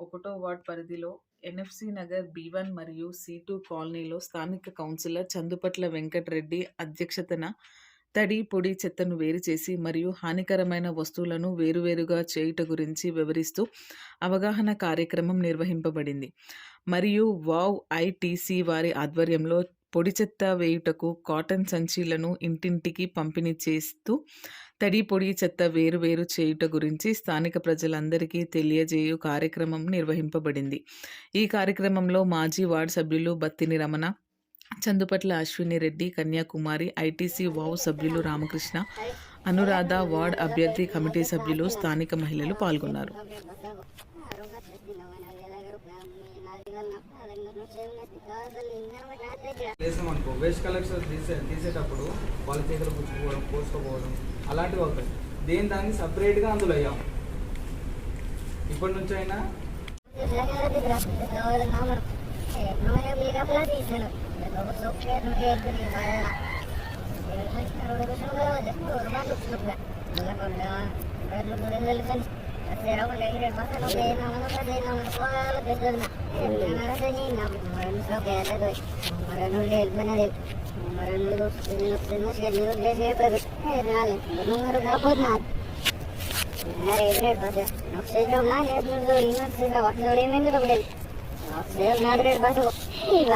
ఒకటో వార్డ్ పరిధిలో NFC Nagar B one మరియు సి టూ కాలనీలో స్థానిక కౌన్సిలర్ చందుపట్ల వెంకటరెడ్డి అధ్యక్షతన తడి పొడి చెత్తను వేరు చేసి మరియు హానికరమైన వస్తువులను వేరువేరుగా చేయుట గురించి వివరిస్తూ అవగాహన కార్యక్రమం నిర్వహింపబడింది. మరియు వావ్ ఐటీసీ వారి ఆధ్వర్యంలో పొడి చెత్త వేయుటకు కాటన్ సంచీలను ఇంటింటికి పంపిణీ చేస్తూ తడి పొడి చెత్త వేరు వేరు చేయుట గురించి స్థానిక ప్రజలందరికీ తెలియజేయు కార్యక్రమం నిర్వహింపబడింది. ఈ కార్యక్రమంలో మాజీ వార్డు సభ్యులు బత్తిని రమణ చందుపట్ల అశ్విని రెడ్డి కన్యాకుమారి ఐటీసీ వావ్ సభ్యులు రామకృష్ణ అనురాధ వార్డ్ అభ్యర్థి కమిటీ సభ్యులు స్థానిక మహిళలు పాల్గొన్నారు. చేసాం అనుకో వేస్ట్ కలెక్షన్ తీసే తీసేటప్పుడు వాళ్ళ చేతులు పుచ్చుకోవడం పోసుకోపోవడం అలాంటివి అవుతాయి. దేని దాన్ని సపరేట్గా అందులో అయ్యాం ఇప్పటి నుంచి అయినా ಆಕ್ಸಿಜನ್ ಮಾಡಿದ್ರೆ ಬಸ್ ಈಗ